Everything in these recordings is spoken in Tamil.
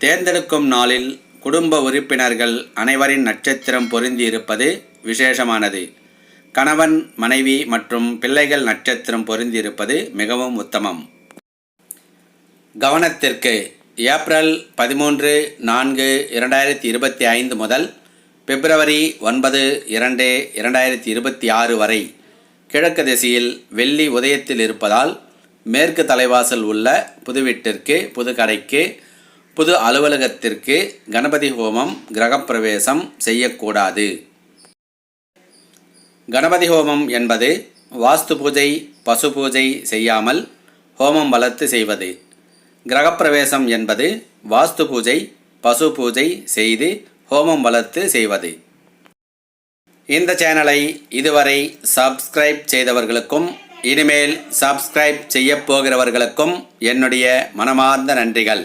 தேர்ந்தெடுக்கும் நாளில் குடும்ப உறுப்பினர்கள் அனைவரின் நட்சத்திரம் பொருந்தி இருப்பது விசேஷமானது. கணவன் மனைவி மற்றும் பிள்ளைகள் நட்சத்திரம் பொருந்தி இருப்பது மிகவும் உத்தமம். கவனத்திற்கு ஏப்ரல் பதிமூன்று நான்கு இரண்டாயிரத்தி இருபத்தி ஐந்து முதல் பிப்ரவரி ஒன்பது இரண்டு இரண்டாயிரத்தி இருபத்தி ஆறு வரை கிழக்கு திசையில் வெள்ளி உதயத்தில் இருப்பதால் மேற்கு தலைவாசல் உள்ள புதுவீட்டிற்கு புதுக்கடைக்கு புது கடைக்கு புது அலுவலகத்திற்கு கணபதி ஹோமம் கிரகப்பிரவேசம் செய்யக்கூடாது. கணபதி ஹோமம் என்பது வாஸ்து பூஜை பசு பூஜை செய்யாமல் ஹோமம் வளர்த்து செய்வது. கிரகப்பிரவேசம் என்பது வாஸ்து பூஜை பசு பூஜை செய்து ஹோமம் வளர்த்து செய்வது. இந்த சேனலை இதுவரை சப்ஸ்கிரைப் செய்தவர்களுக்கும் இனிமேல் சப்ஸ்கிரைப் செய்யப் போகிறவர்களுக்கும் என்னுடைய மனமார்ந்த நன்றிகள்.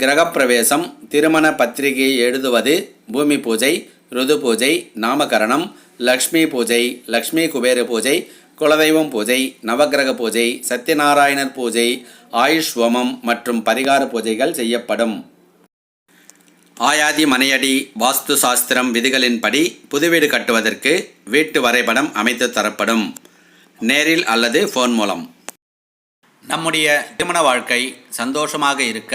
கிரகப்பிரவேசம் திருமண பத்திரிகை எழுதுவது பூமி பூஜை ருது பூஜை நாமகரணம் லக்ஷ்மி பூஜை லக்ஷ்மி குபேர பூஜை குலதெய்வம் பூஜை நவக்கிரக பூஜை சத்யநாராயணர் பூஜை ஆயுஷ் ஹோமம் மற்றும் பரிகார பூஜைகள் செய்யப்படும். ஆயாதி மனையடி வாஸ்து சாஸ்திரம் விதிகளின்படி புதுவீடு கட்டுவதற்கு வீட்டு வரைபடம் அமைத்து தரப்படும். நேரில் அல்லது ஃபோன் மூலம். நம்முடைய திருமண வாழ்க்கை சந்தோஷமாக இருக்க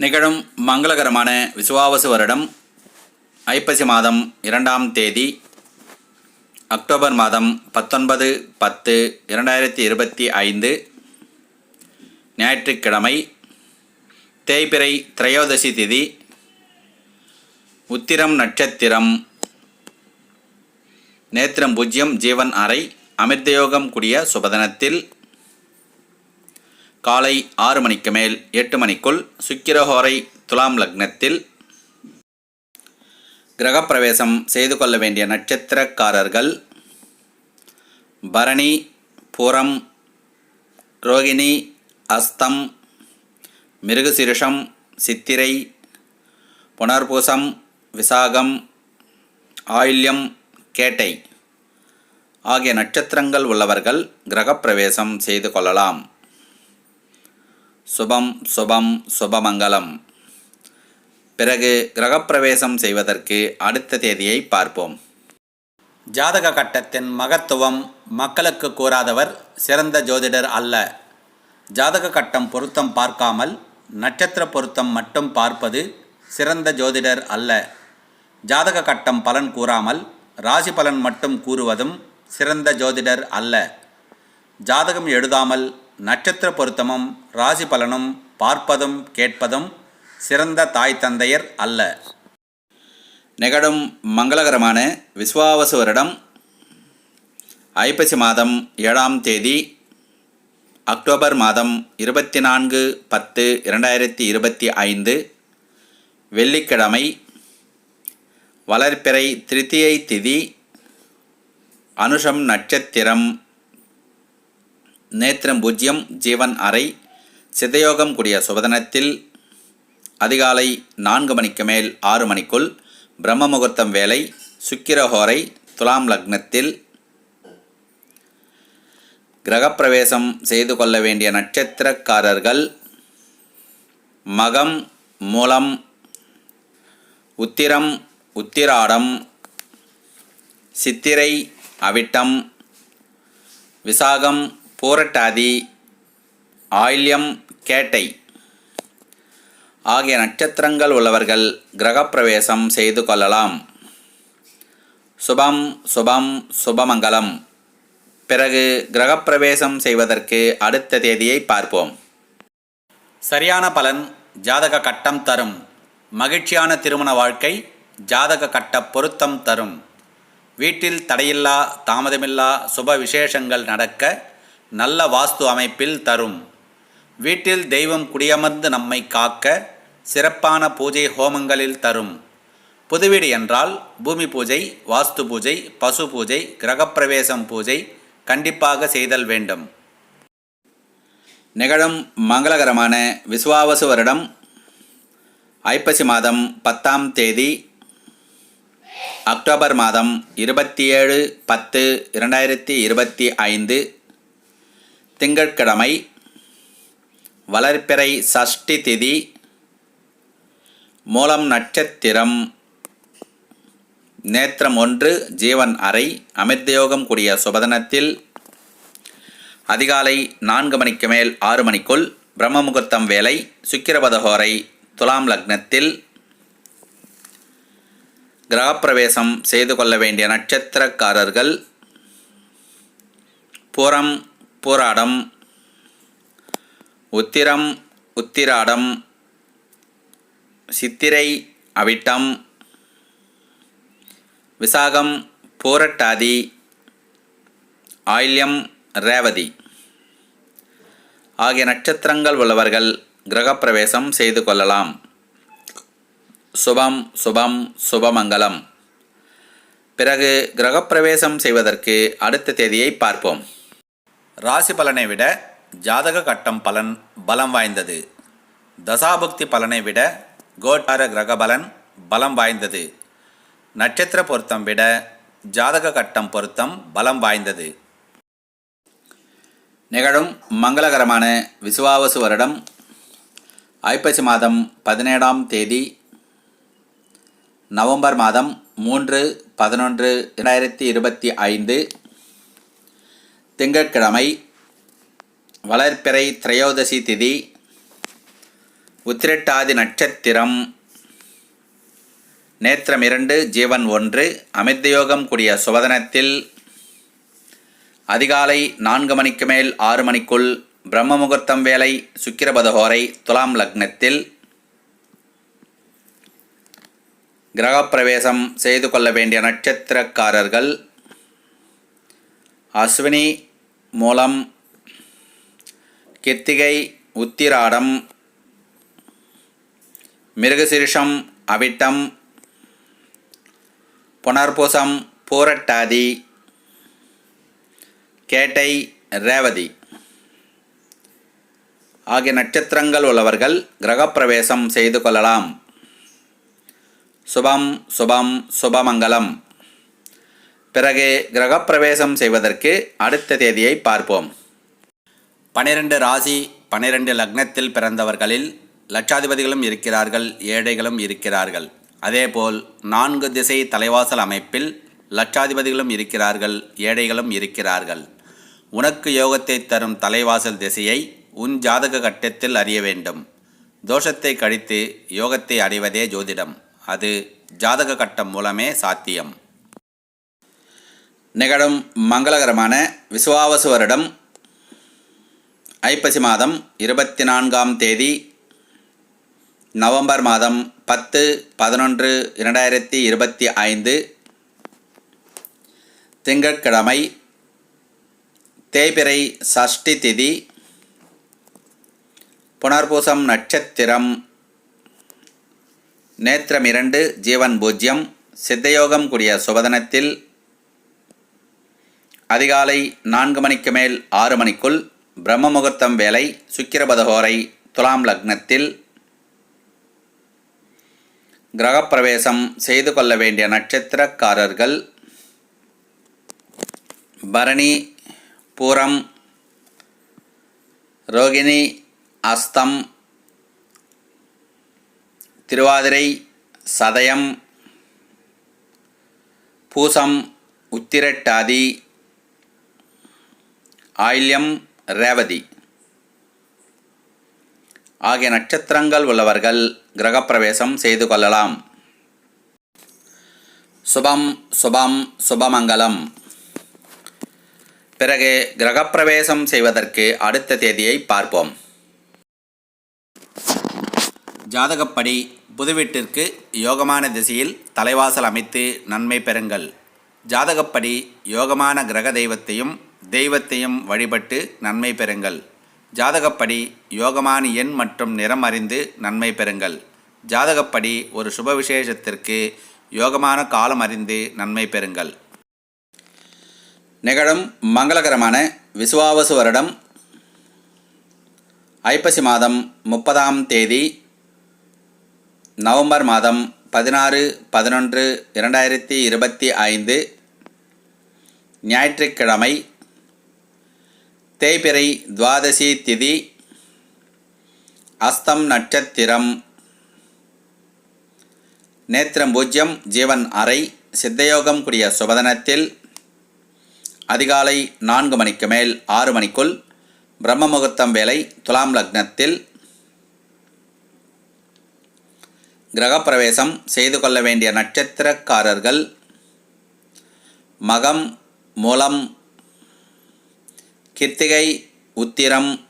நிகழும் மங்களகரமான விசுவாவசு வருடம் ஐப்பசி மாதம் இரண்டாம் தேதி அக்டோபர் மாதம் பத்தொன்பது பத்து இரண்டாயிரத்தி இருபத்தி ஐந்து ஞாயிற்றுக்கிழமை தேய்பிறை திரையோதசி திதி உத்திரம் நட்சத்திரம் நேத்திரம் பூஜ்யம் ஜீவன் அறை அமிர்தயோகம் கூடிய சுபதனத்தில் காலை ஆறு மணிக்கு மேல் எட்டு மணிக்குள் சுக்கிரஹோரை துலாம் லக்னத்தில் கிரகப்பிரவேசம் செய்து கொள்ள வேண்டிய நட்சத்திரக்காரர்கள் பரணி பூரம் ரோகிணி அஸ்தம் மிருகசிருஷம் சித்திரை புனர்பூசம் விசாகம் ஆயில்யம் கேட்டை ஆகிய நட்சத்திரங்கள் உள்ளவர்கள் கிரகப்பிரவேசம் செய்து கொள்ளலாம். சுபம் சுபம் சுபமங்கலம். பிறகு கிரகப்பிரவேசம் செய்வதற்கு அடுத்த தேதியை பார்ப்போம். ஜாதக கட்டத்தின் மகத்துவம் மக்களுக்கு கூறாதவர் சிறந்த ஜோதிடர் அல்ல. ஜாதக கட்டம் பொருத்தம் பார்க்காமல் நட்சத்திர பொருத்தம் மட்டும் பார்ப்பது சிறந்த ஜோதிடர் அல்ல. ஜாதக கட்டம் பலன் கூறாமல் ராசி பலன் மட்டும் கூறுவதும் சிறந்த ஜோதிடர் அல்ல. ஜாதகம் எழுதாமல் நட்சத்திர பொருத்தமும் ராசி பலனும் பார்ப்பதும் கேட்பதும் சிறந்த தாய் தந்தையர் அல்ல. நிகழும் மங்களகரமான விஸ்வாவசு வருடம் ஐப்பசி மாதம் ஏழாம் தேதி அக்டோபர் மாதம் இருபத்தி நான்கு பத்து இரண்டாயிரத்தி இருபத்தி ஐந்து வெள்ளிக்கிழமை வளர்ப்பிறை திருத்தியை திதி அனுஷம் நட்சத்திரம் நேத்திரம் பூஜ்யம் ஜீவன் அறை சிதயோகம் கூடிய சுபதனத்தில் அதிகாலை நான்கு மணிக்கு மேல் ஆறு மணிக்குள் பிரம்ம முகூர்த்தம் வேலை சுக்கிரஹோரை துலாம் லக்னத்தில் கிரகப்பிரவேசம் செய்து கொள்ள வேண்டிய நட்சத்திரக்காரர்கள் மகம் மூலம் உத்திரம் உத்திராடம் சித்திரை அவிட்டம் விசாகம் பூரட்டாதி ஆயில்யம் கேட்டை. ஆகிய நட்சத்திரங்கள் உள்ளவர்கள் கிரகப்பிரவேசம் செய்து கொள்ளலாம். சுபம் சுபம் சுபமங்கலம். பிறகு கிரகப்பிரவேசம் செய்வதற்கு அடுத்த தேதியை பார்ப்போம். சரியான பலன் ஜாதக கட்டம் தரும். மகிழ்ச்சியான திருமண வாழ்க்கை ஜாதக கட்ட பொருத்தம் தரும். வீட்டில் தடையில்லா தாமதமில்லா சுப விசேஷங்கள் நடக்க நல்ல வாஸ்து அமைப்பில் தரும். வீட்டில் தெய்வம் குடியமர்ந்து நம்மை காக்க சிறப்பான பூஜை ஹோமங்களில் தரும். புதுவீடு என்றால் பூமி பூஜை வாஸ்து பூஜை பசு பூஜை கிரகப்பிரவேசம் பூஜை கண்டிப்பாக செய்தல் வேண்டும். நிகழும் மங்களகரமான விசுவாவசு வருடம் ஐப்பசி மாதம் பத்தாம் தேதி அக்டோபர் மாதம் இருபத்தி ஏழு பத்து இரண்டாயிரத்தி இருபத்தி ஐந்து திங்கட்கிழமை வளர்ப்பிறை சஷ்டி திதி மூலம் நட்சத்திரம். நேத்திரம் ஒன்று ஜீவன் அறை அமிர்தயோகம் கூடிய சுபதனத்தில் அதிகாலை நான்கு மணிக்கு மேல் ஆறு மணிக்குள் பிரம்ம முகூர்த்தம் வேலை சுக்கிரபதஹோரை துலாம் லக்னத்தில் கிரகப்பிரவேசம் செய்து கொள்ள வேண்டிய நட்சத்திரக்காரர்கள் புறம் போராடம் உத்திரம் உத்திராடம் சித்திரை அவிட்டம் விசாகம் போரட்டாதி ஆயில்யம் ரேவதி. ஆகிய நட்சத்திரங்கள் உள்ளவர்கள் கிரகப்பிரவேசம் செய்து கொள்ளலாம். சுபம் சுபம் சுபமங்கலம். பிறகு கிரகப்பிரவேசம் செய்வதற்கு அடுத்த தேதியை பார்ப்போம். ராசி பலனை விட ஜாதக கட்டம் பலன் பலம் வாய்ந்தது. தசாபக்தி பலனை விட கோட்டார கிரக பலன் பலம் வாய்ந்தது. நட்சத்திர பொருத்தம் விட ஜாதக கட்டம் பொருத்தம் பலம் வாய்ந்தது. நிகழும் மங்களகரமான விசுவாவசு வருடம் ஐப்பசி மாதம் பதினேழாம் தேதி நவம்பர் மாதம் மூன்று பதினொன்று இரண்டாயிரத்தி இருபத்தி ஐந்து திங்கட்கிழமை வளர்ப்பிறை திரையோதசி திதி உத்திரட்டாதி நட்சத்திரம். நேத்திரம் இரண்டு ஜீவன் ஒன்று. அமிர்தயோகம் கூடிய சுபதனத்தில் அதிகாலை நான்கு மணிக்கு மேல் ஆறு மணிக்குள் பிரம்ம முகூர்த்தம் வேலை சுக்கிரபதஹோரை துலாம் லக்னத்தில் கிரகப்பிரவேசம் செய்து கொள்ள வேண்டிய நட்சத்திரக்காரர்கள் அஸ்வினி மூலம் கித்திகை உத்திராடம் மிருகசிருஷம் அவிட்டம் புனர்பூசம் பூரட்டாதி கேட்டை ரேவதி. ஆகிய நட்சத்திரங்கள் உள்ளவர்கள் கிரகப்பிரவேசம் செய்து கொள்ளலாம். சுபம் சுபம் சுபமங்கலம். பிறகு கிரகப்பிரவேசம் செய்வதற்கு அடுத்த தேதியை பார்ப்போம். பனிரெண்டு ராசி பனிரெண்டு லக்னத்தில் பிறந்தவர்களில் லட்சாதிபதிகளும் இருக்கிறார்கள் ஏழைகளும் இருக்கிறார்கள். அதேபோல் நான்கு திசை தலைவாசல் அமைப்பில் லட்சாதிபதிகளும் இருக்கிறார்கள் ஏழைகளும் இருக்கிறார்கள். உனக்கு யோகத்தை தரும் தலைவாசல் திசையை உன் ஜாதக கட்டத்தில் அறிய வேண்டும். தோஷத்தை கழித்து யோகத்தை அடைவதே ஜோதிடம். அது ஜாதக கட்டம் மூலமே சாத்தியம். நிகழும் மங்களகரமான விசுவாவசு வருடம் ஐப்பசி மாதம் இருபத்தி நான்காம் தேதி நவம்பர் மாதம் பத்து பதினொன்று இரண்டாயிரத்தி இருபத்தி ஐந்து திங்கட்கிழமை தேய்பிறை சஷ்டி திதி புனர்பூசம் நட்சத்திரம் நேத்திரம் இரண்டு ஜீவன் பூஜ்யம் சித்தயோகம் கூடிய சுபதனத்தில் அதிகாலை நான்கு மணிக்கு மேல் ஆறு மணிக்குள் பிரம்ம முகூர்த்தம் வேலை சுக்கிரபதகோரை துலாம் லக்னத்தில் கிரகப்பிரவேசம் செய்து கொள்ள வேண்டிய நட்சத்திரக்காரர்கள் பரணி பூரம் ரோகிணி அஸ்தம் திருவாதிரை சதயம் பூசம் உத்திரட்டாதி ஆயில்யம் ரேவதி. ஆகிய நட்சத்திரங்கள் உள்ளவர்கள் கிரகப்பிரவேசம் செய்து கொள்ளலாம். சுபம் சுபம் சுபமங்கலம். பிறகு கிரகப்பிரவேசம் செய்வதற்கு அடுத்த தேதியை பார்ப்போம். ஜாதகப்படி புதுவீட்டிற்கு யோகமான திசையில் தலைவாசல் அமைத்து நன்மை பெறுங்கள். ஜாதகப்படி யோகமான கிரக தெய்வத்தையும் தெய்வத்தையும் வழிபட்டு நன்மை பெறுங்கள். ஜாதகப்படி யோகமான எண் மற்றும் நிறம் அறிந்து நன்மை பெறுங்கள். ஜாதகப்படி ஒரு சுப விசேஷத்திற்கு யோகமான காலம் அறிந்து நன்மை பெறுங்கள். நிகழும் மங்களகரமான விசுவாவசு வருடம் ஐப்பசி மாதம் முப்பதாம் தேதி நவம்பர் மாதம் பதினாறு பதினொன்று இரண்டாயிரத்தி இருபத்தி ஐந்து ஞாயிற்றுக்கிழமை தேய்பிறை துவாதசி திதி அஸ்தம் நட்சத்திரம். நேத்திரம் பூஜ்யம் ஜீவன் அறை சித்தயோகம் கூடிய சுபதனத்தில் அதிகாலை நான்கு மணிக்கு மேல் ஆறு மணிக்குள் பிரம்ம முகூர்த்தம் வேலை துலாம் லக்னத்தில் கிரகப்பிரவேசம் செய்து கொள்ள வேண்டிய நட்சத்திரக்காரர்கள் மகம் மூலம் கிருத்திகை உத்திரம்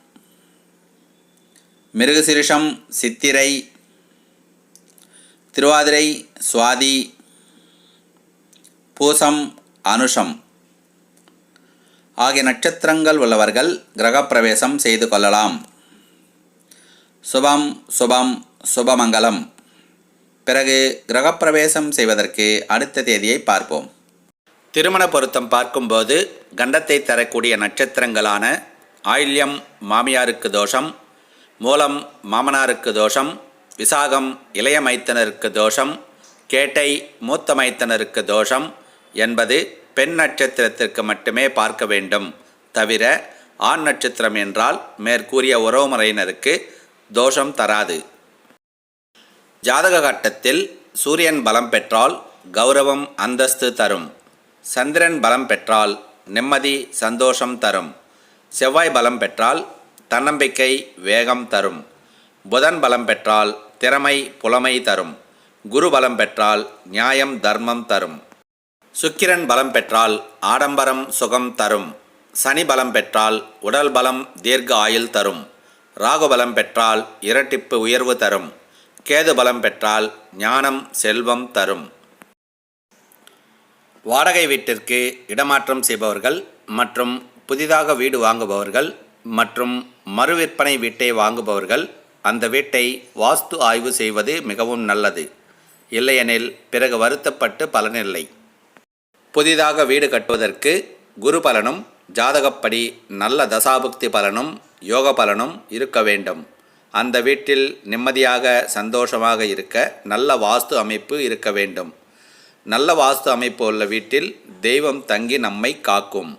மிருகசிரிஷம் சித்திரை திருவாதிரை சுவாதி பூசம் அனுஷம். ஆகிய நட்சத்திரங்கள் உள்ளவர்கள் கிரகப்பிரவேசம் செய்து கொள்ளலாம். சுபம் சுபம் சுபமங்கலம். பிறகு கிரகப்பிரவேசம் செய்வதற்கு அடுத்த தேதியை பார்ப்போம். திருமண பொருத்தம் பார்க்கும்போது கண்டத்தை தரக்கூடிய நட்சத்திரங்களான ஆயில்யம் மாமியாருக்கு தோஷம் மூலம் மாமனாருக்கு தோஷம் விசாகம் இளைய மைத்தனருக்கு தோஷம் கேட்டை மூத்த மைத்தனருக்கு தோஷம் என்பது பெண் நட்சத்திரத்திற்கு மட்டுமே பார்க்க வேண்டும். தவிர ஆண் நட்சத்திரம் என்றால் மேற்கூறிய உறவுமுறையினருக்கு தோஷம் தராது. ஜாதக கட்டத்தில் சூரியன் பலம் பெற்றால் கௌரவம் அந்தஸ்து தரும். சந்திரன் பலம் பெற்றால் நிம்மதி சந்தோஷம் தரும். செவ்வாய் பலம் பெற்றால் தன்னம்பிக்கை வேகம் தரும். புதன் பலம் பெற்றால் திறமை புலமை தரும். குரு பலம் பெற்றால் நியாயம் தர்மம் தரும். சுக்கிரன் பலம் பெற்றால் ஆடம்பரம் சுகம் தரும். சனி பலம் பெற்றால் உடல் பலம் தீர்க்க ஆயுள் தரும். ராகு பலம் பெற்றால் இரட்டிப்பு உயர்வு தரும். கேது பலம் பெற்றால் ஞானம் செல்வம் தரும். வாடகை வீட்டிற்கு இடமாற்றம் செய்பவர்கள் மற்றும் புதிதாக வீடு வாங்குபவர்கள் மற்றும் மறுவிற்பனை வீட்டை வாங்குபவர்கள் அந்த வீட்டை வாஸ்து ஆய்வு செய்வது மிகவும் நல்லது. இல்லையெனில் பிறகு வருத்தப்பட்டு பலனில்லை புதிதாக வீடு கட்டுவதற்கு குரு பலனும் ஜாதகப்படி நல்ல தசாபுக்தி பலனும் யோக பலனும் இருக்க வேண்டும். அந்த வீட்டில் நிம்மதியாக சந்தோஷமாக இருக்க நல்ல வாஸ்து அமைப்பு இருக்க வேண்டும். நல்ல வாஸ்து அமைப்பு உள்ள வீட்டில் தெய்வம் தங்கி நம்மை காக்கும்.